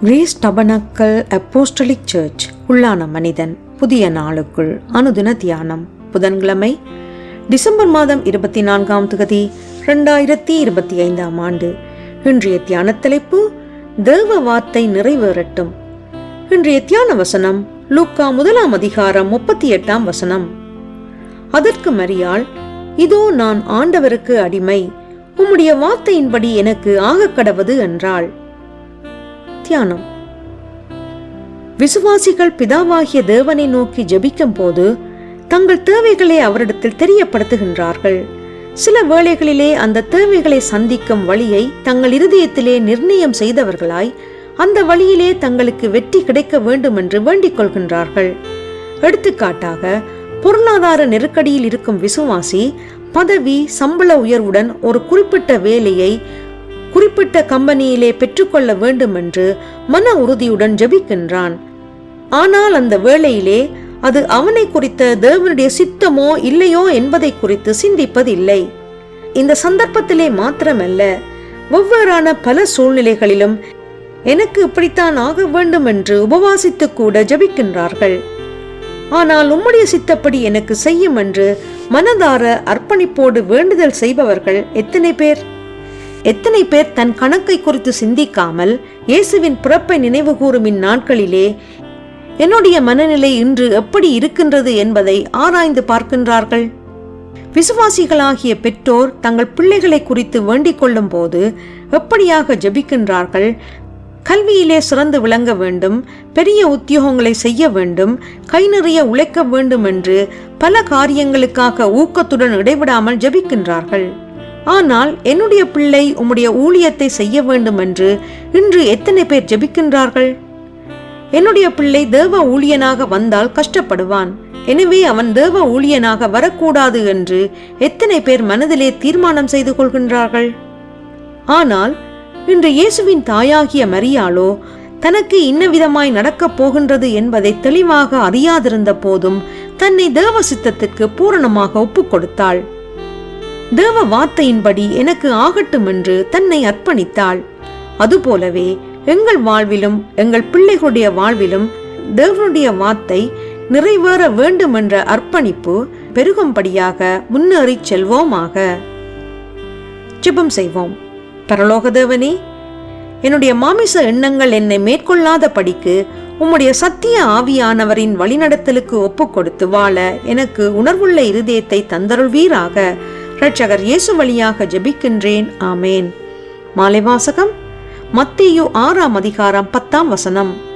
Grace tabernacle apostolic search உள்ளான மனிதன் புதிய நாளுக்குள் அனுதின தியானம் புதன்கிழமை டிசம்பர் மாதம் இருபத்தி நான்காம் தொகுதி ரெண்டாயிரத்தி இருபத்தி ஐந்தாம் ஆண்டு. இன்றைய தியான தலைப்பு தேவ வார்த்தை நிறைவேறட்டும். இன்றைய தியான வசனம் லூக்கா முதலாம் அதிகாரம் முப்பத்தி எட்டாம் வசனம். அதற்கு மரியாள் இதோ நான் ஆண்டவருக்கு அடிமை உம்முடைய வார்த்தையின்படி எனக்கு ஆக கடவது என்றாள். தியானம். விசுவாசிகள் பிதாவாகிய தேவனை நோக்கி ஜபிக்கும் போது தங்கள் தேவைகளை அவரிடத்தில் தெரியப்படுத்துகின்றார்கள். சில வேளைகளிலே அந்த தேவைகளை சந்திக்கும் வழியை தங்கள் இருதயத்திலே நிர்ணயம் செய்தவர்களாய் அந்த வழியிலே தங்களுக்கு வெற்றி கிடைக்க வேண்டும் என்று வேண்டிக் கொள்கின்றார்கள். எடுத்துக்காட்டாக பொருளாதார நெருக்கடியில் இருக்கும் விசுவாசி பதவி சம்பள உயர்வுடன் ஒரு குறிப்பிட்ட வேலையை குறிப்பிட்ட கம்பெனியிலே பெற்றுக்கொள்ள வேண்டும் என்று மன உறுதியுடன் ஜபிக்கின்றான். ஆனால் அந்த வேளையிலே அது அவனை குறித்த தேவனுடைய சித்தமோ இல்லையோ என்பதை குறித்து சிந்திப்பதில்லை. இந்த சந்தர்ப்பத்திலே மாத்திரமல்ல வெவ்வேறான பல சூழ்நிலைகளிலும் எனக்கு இப்படித்தான் ஆக வேண்டும் என்று உபவாசித்து கூட ஜபிக்கின்றார்கள். ஆனால் உம்முடைய சித்தப்படி எனக்கு செய்யும் என்று மனதார அர்ப்பணிப்போடு வேண்டுதல் செய்பவர்கள் எத்தனை பேர்? எத்தனை பேர் தன் கணக்கை குறித்து சிந்திக்காமல் இயேசுவின் பிறப்பை நினைவுகூரும் இந்நாட்களிலே என்னுடைய மனநிலை இன்று எப்படி இருக்கின்றது என்பதை ஆராய்ந்து பார்க்கின்றார்கள். விசுவாசிகளாகிய பெற்றோர் தங்கள் பிள்ளைகளை குறித்து வேண்டிக் கொள்ளும் போது எப்படியாக ஜபிக்கின்றார்கள்? கல்வியிலே சிறந்து விளங்க வேண்டும் பெரிய உத்தியோகங்களை செய்ய வேண்டும் கை நிறைய உழைக்க வேண்டும் என்று பல காரியங்களுக்காக ஊக்கத்துடன் இடைவிடாமல் ஜெபிக்கின்றார்கள். ஆனால் என்னுடைய பிள்ளை உம்முடைய ஊழியத்தை செய்ய வேண்டும் என்று இன்று எத்தனை பேர் ஜெபிக்கின்றார்கள்? என்னுடைய பிள்ளை தேவ ஊழியனாக வந்தால் கஷ்டப்படுவான். எனவே அவன் தேவ ஊழியனாக வரக்கூடாது என்று எத்தனை பேர் மனதிலே தீர்மானம் செய்து கொள்கின்றார்கள்? ஆனால் இன்று இயேசுவின் தாயாகிய மரியாளோ தனக்கு இன்ன விதமாய் நடக்கப் போகின்றது என்பதை தெளிவாக அறியாதிருந்த போதும் தன்னை தேவ சித்தத்திற்கு பூரணமாக ஒப்புக் கொடுத்தாள். தேவ வார்த்தையின்படி எனக்கு ஆகட்டும் என்று தன்னை அர்ப்பணித்தாள். அதுபோலவே எங்கள் வாழ்விலும் எங்கள் பிள்ளைகளுடைய வாழ்விலும் தேவனுடைய வார்த்தை நிறைவேற வேண்டும் என்ற அர்ப்பணிப்பு பெருகும்படியாக முன்னேறிச் செல்வோமாக. ஜெபம் செய்வோம். பரலோகதேவனே என்னுடைய மாமிச எண்ணங்கள் என்னை மேற்கொள்ளாத படிக்கு உம்முடைய சத்திய ஆவியானவரின் வழிநடத்தலுக்கு ஒப்பு கொடுத்து வாழ எனக்கு உணர்வுள்ள இருதயத்தை தந்தருள்வீராக. இரட்சகர் இயேசு வழியாக ஜெபிக்கின்றேன். ஆமேன். மாலை வாசகம் மத்தியு ஆறாம் அதிகாரம் பத்தாம் வசனம்.